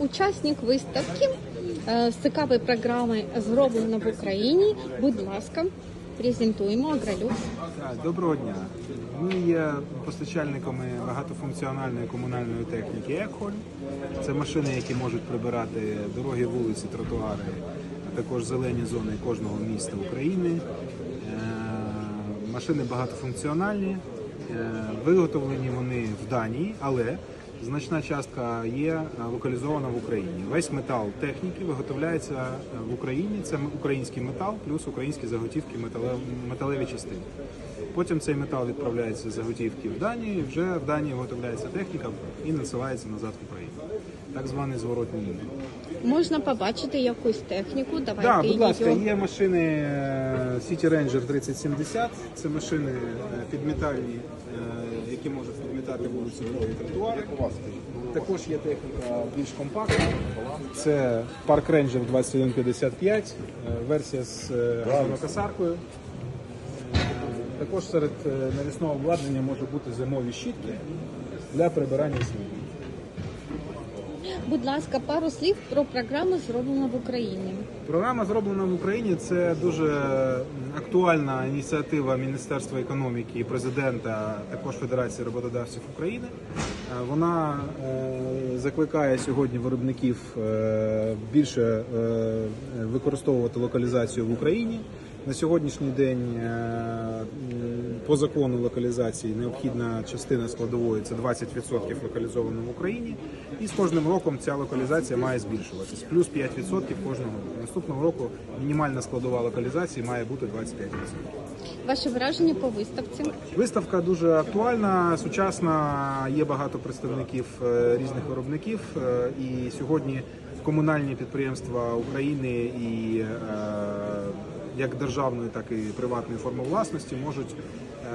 учасник виставки з цікавої програми зроблено в Україні. Будь ласка, презентуємо Агролюкс. Доброго дня. Ми є постачальниками багатофункціональної комунальної техніки Екхоль. Це машини, які можуть прибирати дороги, вулиці, тротуари, а також зелені зони кожного міста України. Е, Машини багатофункціональні, Е, виготовлені вони в Данії, але значна частка є е, локалізована в Україні. Весь метал техніки виготовляється е, в Україні. Це український метал, плюс українські заготівки металеві частини. Потім цей метал відправляється з заготівки в Данію. і Вже в Данії виготовляється техніка і надсилається назад в Україну. Так званий зворотній імпорт. Можна побачити якусь техніку. Давайте Так, будь ласка, її. є машини е, City Ranger 3070. Це машини підмітальні, е, які можуть підмітати вулиці тротуари. Також є техніка більш компактна. Це Park Ranger 2155, е, версія з е, газонокосаркою. Також серед е, навісного обладнання може бути зимові щітки для прибирання снігу. Будь ласка, пару слів про програму зроблено в Україні. Програма зроблена в Україні. Це дуже актуальна ініціатива Міністерства економіки і президента, також Федерації роботодавців України. Е, Вона е, закликає сьогодні виробників е, більше використовувати локалізацію в Україні. На сьогоднішній день е, по закону локалізації необхідна частина складової це 20% локалізовано в Україні, і з кожним роком ця локалізація має збільшуватись. Плюс 5% кожного року. Наступного року мінімальна складова локалізації має бути 25%. Ваше враження по виставці? Виставка дуже актуальна, сучасна. Є багато представників е, різних виробників. е, І сьогодні комунальні підприємства України і як державної, так і приватної форми власності можуть е,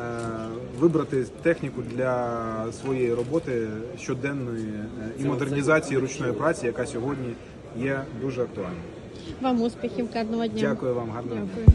вибрати техніку для своєї роботи щоденної е, і модернізації ручної праці, яка сьогодні є дуже актуальною. Вам успіхів, гарного дня. Дякую вам, гарного дня.